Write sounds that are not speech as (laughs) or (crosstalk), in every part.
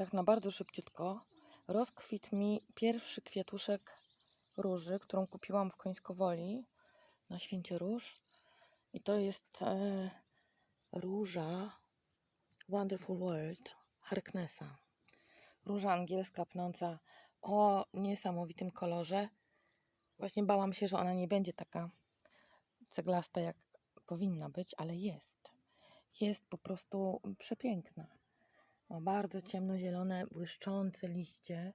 tak na bardzo szybciutko, rozkwitł mi pierwszy kwiatuszek róży, którą kupiłam w Końskowoli na Święcie Róż. I to jest e, róża Wonderful World Harknessa. Róża angielska pnąca o niesamowitym kolorze. Właśnie bałam się, że ona nie będzie taka ceglasta, jak powinna być, ale jest. Jest po prostu przepiękna. Ma bardzo ciemnozielone, błyszczące liście.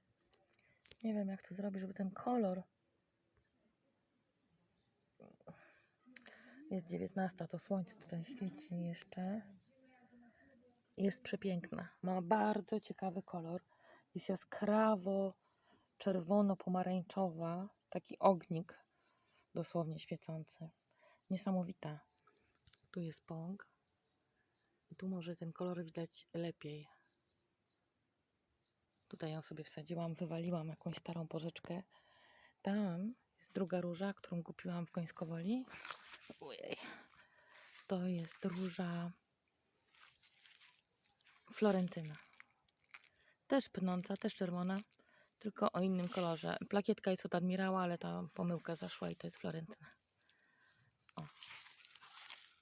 Nie wiem, jak to zrobić, żeby ten kolor. Jest 19, to słońce tutaj świeci jeszcze. Jest przepiękna. Ma bardzo ciekawy kolor. Jest jaskrawo czerwono-pomarańczowa. Taki ognik dosłownie świecący. Niesamowita. Tu jest pąk. Tu może ten kolor widać lepiej. Tutaj ją sobie wsadziłam, wywaliłam jakąś starą porzeczkę. Tam jest druga róża, którą kupiłam w Końskowoli. Ojej. To jest róża Florentyna. Też pnąca, też czerwona, tylko o innym kolorze. Plakietka jest od admirała, ale ta pomyłka zaszła i to jest Florentyna. O.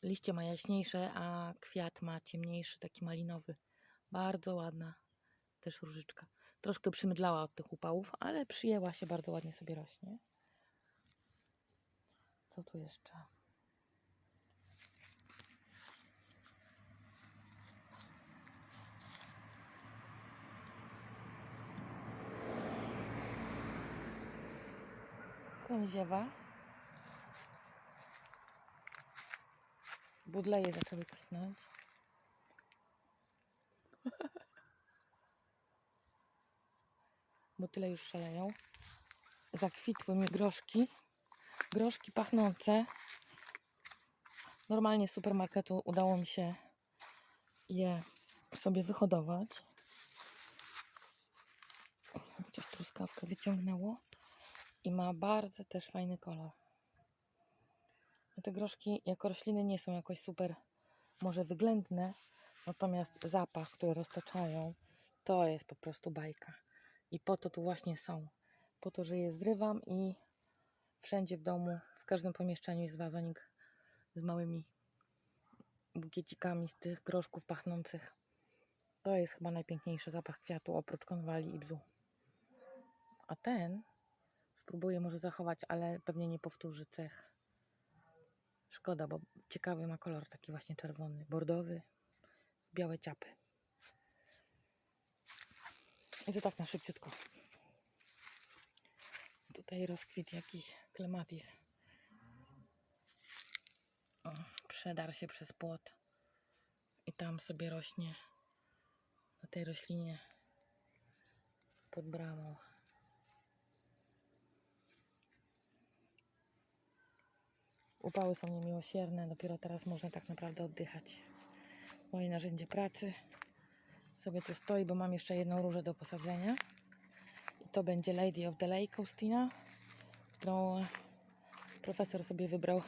Liście ma jaśniejsze, a kwiat ma ciemniejszy, taki malinowy. Bardzo ładna też różyczka. Troszkę przymydlała od tych upałów, ale przyjęła się, bardzo ładnie sobie rośnie. Co tu jeszcze? Kąziewa. Budleje zaczęły kwitnąć. (laughs) Tyle już szaleją. Zakwitły mi groszki. Groszki pachnące. Normalnie z supermarketu udało mi się je sobie wyhodować. Chociaż truskawkę wyciągnęło. I ma bardzo też fajny kolor. Te groszki jako rośliny nie są jakoś super może wyględne, natomiast zapach, który roztaczają, to jest po prostu bajka. I po to tu właśnie są. Po to, że je zrywam i wszędzie w domu, w każdym pomieszczeniu jest wazonik z małymi bukiecikami z tych groszków pachnących. To jest chyba najpiękniejszy zapach kwiatu oprócz konwali i bzu. A ten spróbuję może zachować, ale pewnie nie powtórzy cech. Szkoda, bo ciekawy ma kolor taki właśnie czerwony, bordowy, w białe ciapy. I to tak na szybciutko. Tutaj rozkwit jakiś klematis. O, przedarł się przez płot. I tam sobie rośnie na tej roślinie pod bramą. Upały są niemiłosierne, dopiero teraz można tak naprawdę oddychać. Moje narzędzie pracy sobie tu stoi, bo mam jeszcze jedną różę do posadzenia. I to będzie Lady of the Lake Austina, którą profesor sobie wybrał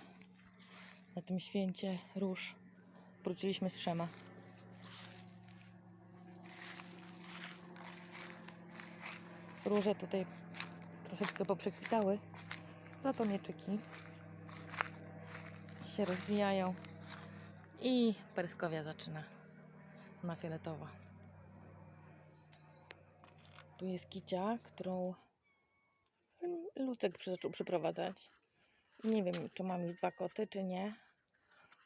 na tym święcie róż. Wróciliśmy z trzema. Róże tutaj troszeczkę poprzekwitały, za to mieczyki się rozwijają i perskowia zaczyna na fioletowo. Tu jest kicia, którą Lucek zaczął przyprowadzać. Nie wiem, czy mam już dwa koty, czy nie.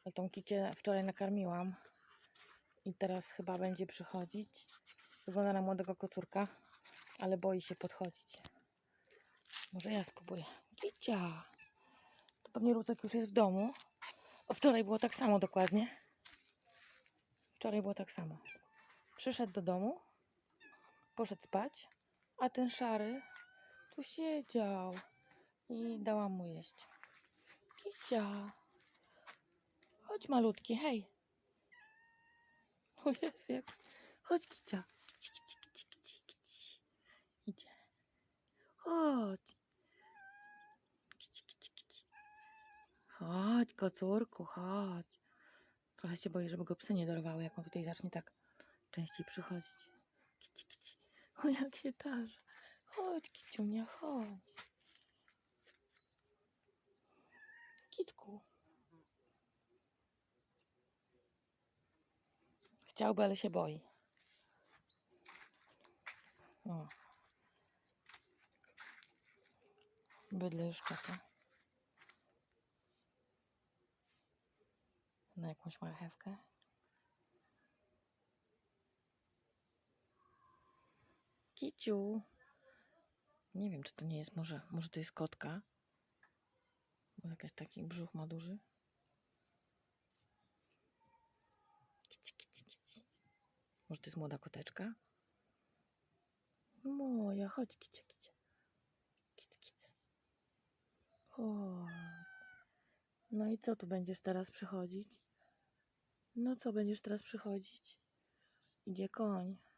Ale tą kicię wczoraj nakarmiłam. I teraz chyba będzie przychodzić. Wygląda na młodego kocurka, ale boi się podchodzić. Może ja spróbuję. Kicia! To pewnie Lucek już jest w domu. O, wczoraj było tak samo dokładnie. Wczoraj było tak samo. Przyszedł do domu, poszedł spać, a ten szary tu siedział i dałam mu jeść. Kicia, chodź malutki, hej. O jest jak. Chodź kicia. Kici, kici, kici, kici, kici. Idzie. Chodź. Chodź, kocurku, chodź. Trochę się boję, żeby go psy nie dorwały, jak on tutaj zacznie tak częściej przychodzić. O, (laughs) jak się tarze. Chodź, Kiciunia, chodź. Kitku. Chciałby, ale się boi. O. Bydle już czeka. Na jakąś marchewkę. Kiciu. Nie wiem, czy to nie jest może, może to jest kotka. Bo jakaś taki brzuch ma duży. Kici, kici, kici. Może to jest młoda koteczka? Moja, chodź, kicia, kicia. Kic, kic. Chodź. No i co tu będziesz teraz przychodzić? No co będziesz teraz przychodzić? Idzie koń.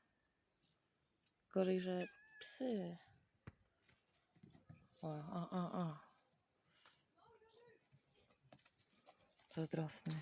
Gorzej, że psy. O, o, o, o. Zazdrosny.